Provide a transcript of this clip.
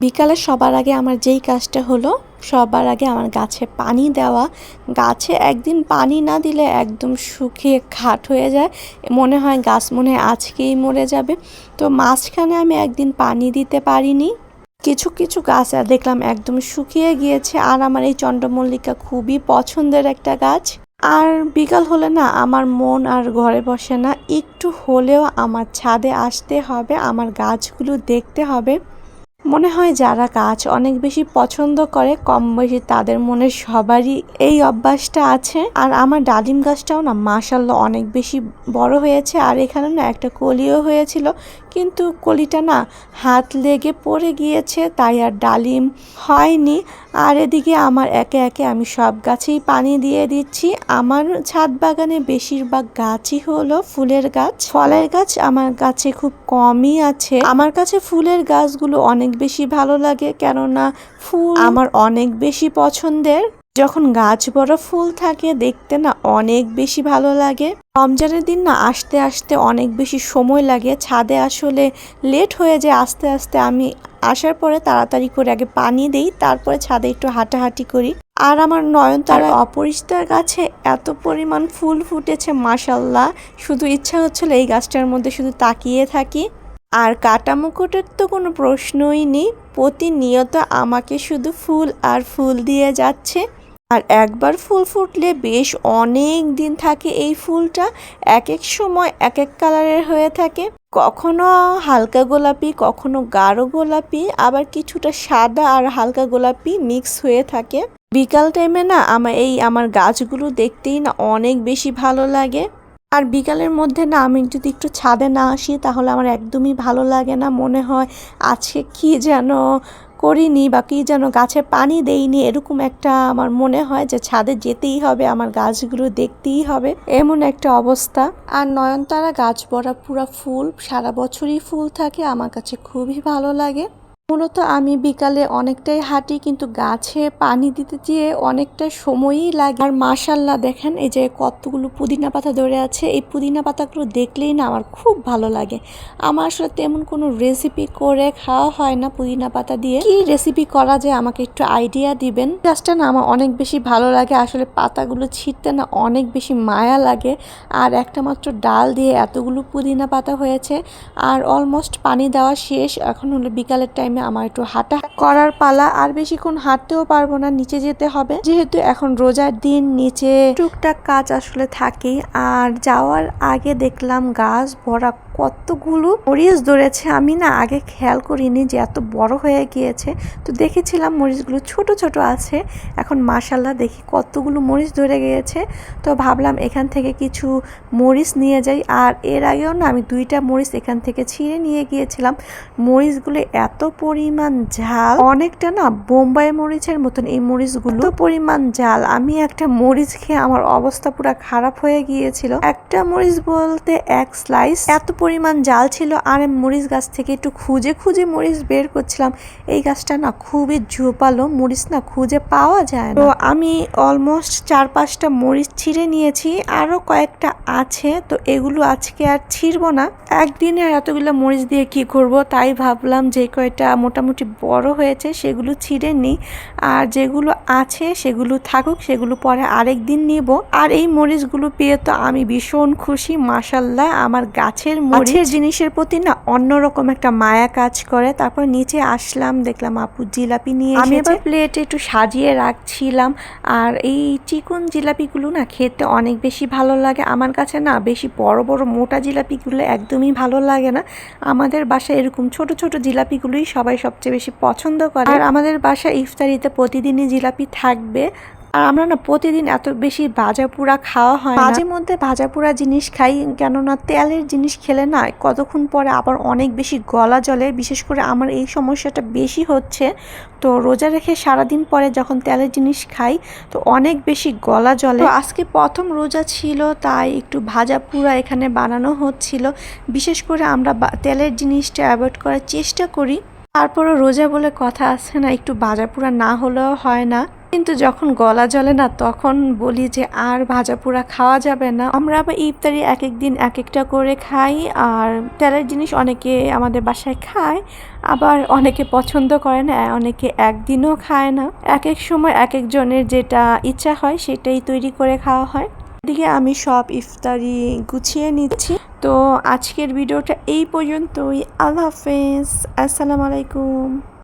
বিকালে সবার আগে আমার যেই কাজটা হলো, সবার আগে আমার গাছে পানি দেওয়া। গাছে একদিন পানি না দিলে একদম শুকিয়ে খাট হয়ে যায়। মনে হয় গাছ মনে হয় আজকেই মরে যাবে। তো মাঝখানে আমি একদিন পানি দিতে পারিনি। কিছু কিছু গাছ আর দেখলাম একদম শুকিয়ে গিয়েছে। আর আমার এই চন্দ্রমল্লিকা খুবই পছন্দের একটা গাছ। আর বিকাল হলে না আমার মন আর ঘরে বসে না। একটু হলেও আমার ছাদে আসতে হবে, আমার গাছগুলো দেখতে হবে। মনে হয় যারা গাছ অনেক বেশি পছন্দ করে, কম বেশি তাদের মনে সবারই এই অভ্যাসটা আছে। আর আমার ডালিম গাছটাও না মাসাল্লাহ অনেক বেশি বড় হয়েছে। আর এখানে না একটা কলিও হয়েছিল, কিন্তু কলিটা না হাত লেগে পড়ে গিয়েছে, তাই আর ডালিম হয়নি। আর এদিকে আমার একে একে আমি সব গাছেই পানি দিয়ে দিচ্ছি। আমার ছাদ বাগানে বেশিরভাগ গাছই হলো ফুলের গাছ। ফলের গাছ আমার কাছে খুব কমই আছে। আমার কাছে ফুলের গাছগুলো অনেক বেশি ভালো লাগে কেননা ফুল আমার অনেক বেশি পছন্দের। যখন গাছ বড় ফুল থাকে দেখতে না অনেক বেশি ভালো লাগে। রমজানের দিন না আসতে আসতে অনেক বেশি সময় লাগে। ছাদে আসলে লেট হয়ে যায় আস্তে আস্তে। আমি আসার পরে তাড়াতাড়ি করে আগে পানি দেই তারপরে ছাদে একটু হাঁটাহাঁটি করি। আর আমার নয়নতারা অপরিষ্কার গাছে এত পরিমাণ ফুল ফুটেছে মাসাল্লাহ শুধু ইচ্ছা হচ্ছিল এই গাছটার মধ্যে শুধু তাকিয়ে থাকি। আর কাটা মুকুটের তো কোনো প্রশ্নই নেই। প্রতিনিয়ত আমাকে শুধু ফুল আর ফুল দিয়ে যাচ্ছে। আর একবার ফুল ফুটলে বেশ অনেক দিন থাকে এই ফুলটা এক এক সময় এক এক কালারের হয়ে থাকে। কখনো হালকা গোলাপি, কখনো গাঢ় গোলাপি, আবার কিছুটা সাদা আর হালকা গোলাপি মিক্স হয়ে থাকে। বিকাল টাইমে না, আমার এই আমার গাছগুলো দেখতেই না অনেক বেশি ভালো লাগে। আর বিকালের মধ্যে না আমি যদি একটু ছাদে না আসি তাহলে আমার একদমই ভালো লাগে না। মনে হয় আজকে কি যেন করিনি বা কি যেন গাছে পানি দেইনি, এরকম একটা আমার মনে হয় যে ছাদে যেতেই হবে, আমার গাছগুলো দেখতেই হবে। এমন একটা অবস্থা। আর নয়নতারা গাছ ভরা পুরা ফুল, সারা বছরই ফুল থাকে, আমার কাছে খুবই ভালো লাগে। মূলত আমি বিকালে অনেকটাই হাঁটি, কিন্তু গাছে পানি দিতে গিয়ে অনেকটা সময়ই লাগে। আর মাশাল্লাহ দেখেন এই যে কতগুলো পুদিনা পাতা ধরে আছে। এই পুদিনা পাতাগুলো দেখলেই না আমার খুব ভালো লাগে। আমার আসলে তেমন কোনো রেসিপি করে খাওয়া হয় না পুদিনা পাতা দিয়ে। কি রেসিপি করা যায় আমাকে একটু আইডিয়া দিবেন? গাছটা না আমার অনেক বেশি ভালো লাগে। আসলে পাতাগুলো ছিঁড়তে না অনেক বেশি মায়া লাগে। আর একটা মাত্র ডাল দিয়ে এতগুলো পুদিনা পাতা হয়েছে। আর অলমোস্ট পানি দেওয়া শেষ। এখন হলো বিকালের টাইমে আমার একটু হাঁটা করার পালা আর বেশিক্ষণ হাঁটতেও পারব না, নিচে যেতে হবে। যেহেতু এখন রোজার দিন, নিচে টুকটাক কাজ আসলে থাকেই। আর যাওয়ার আগে দেখলাম গাছ ভরা কতগুলো মরিচ ধরেছে আমি না আগে খেয়াল করিনি যে এত বড় হয়ে গিয়েছে। তো দেখেছিলাম মরিচগুলো ছোট ছোট আছে। এখন মাসাল্লাহ দেখি কতগুলো মরিচ ধরে গিয়েছে। তো ভাবলাম এখান থেকে কিছু মরিচ নিয়ে যাই। আর এর আগেও না আমি দুইটা মরিচ এখান থেকে ছিঁড়ে নিয়ে গিয়েছিলাম। মরিচগুলো এত পরিমাণ ঝাল, অনেকটা না বোম্বাই মরিচের মতন এই মরিচগুলো। পরিমাণ ঝাল, আমি একটা মরিচ খেয়ে আমার অবস্থা পুরো খারাপ হয়ে গিয়েছিল। একটা মরিচ বলতে এক স্লাইস এত পরিমাণ জাল ছিল আর মরিচ গাছ থেকে একটু খুঁজে খুঁজে মরিচ বের করছিলাম। এই গাছটা না খুবই ঝোপালো, মরিচ না খুঁজে পাওয়া যায় তো আমি অলমোস্ট চার পাঁচটা মরিচ ছিঁড়ে নিয়েছি আরও কয়েকটা আছে, তো এগুলো আজকে আর ছিঁড়বো না। একদিনে আর এতগুলো মরিচ দিয়ে কি করব, তাই ভাবলাম যে কয়টা মোটামুটি বড় হয়েছে সেগুলো ছিঁড়ে নিই। আর যেগুলো আছে সেগুলো থাকুক, সেগুলো পরে আরেক দিন নিব। আর এই মরিচগুলো পেয়ে তো আমি ভীষণ খুশি মাসাল্লাহ আমার গাছের মরিচের জিনিসের প্রতি না অন্যরকম একটা মায়া কাজ করে। তারপর নিচে আসলাম দেখলাম আপু জিলাপি নিয়ে আমি এবার প্লেটে একটু সাজিয়ে রাখছিলাম। আর এই চিকন জিলাপিগুলো না খেতে অনেক বেশি ভালো লাগে। আমার কাছে না বেশি বড় বড় মোটা জিলাপিগুলো একদমই ভালো লাগে না। আমাদের বাসায় এরকম ছোট ছোট জিলাপিগুলোই সবাই সবচেয়ে বেশি পছন্দ করে। আর আমাদের বাসায় ইফতারিতে প্রতিদিনই জিলাপি থাকবে। আর আমরা না প্রতিদিন এত বেশি ভাজা পোড়া খাওয়া হয় মাঝে মধ্যে ভাজা পোড়া জিনিস খাই কেননা তেলের জিনিস খেলে না কতক্ষণ পরে আবার অনেক বেশি গলা জলে বিশেষ করে আমার এই সমস্যাটা বেশি হচ্ছে। তো রোজা রেখে সারাদিন পরে যখন তেলের জিনিস খাই তো অনেক বেশি গলা জলে আজকে প্রথম রোজা ছিল তাই একটু ভাজা পুরা এখানে বানানো হচ্ছিল। বিশেষ করে আমরা তেলের জিনিসটা অ্যাভয়েড করার চেষ্টা করি। তারপরও রোজা বলে কথা আছে না একটু ভাজা পোড়া না হলেও হয় না। কিন্তু যখন গলা জ্বলে না, তখন বলি যে, আর ভাজা পোড়া খাওয়া যাবে না। আমরা আবার ইফতারি এক এক দিন এক একটা করে খাই, আর তেলের জিনিস অনেকে আমাদের বাসায় খায়, আবার অনেকে পছন্দ করে না, অনেকে একদিনও খায় না। এক এক সময় এক একজনের যেটা ইচ্ছা হয়, সেটাই তৈরি করে খাওয়া হয়। এদিকে আমি সব ইফতারি গুছিয়ে নিচ্ছি। তো আজকের ভিডিওটা এই পর্যন্তই। আল্লাহ হাফেজ। আসসালামু আলাইকুম।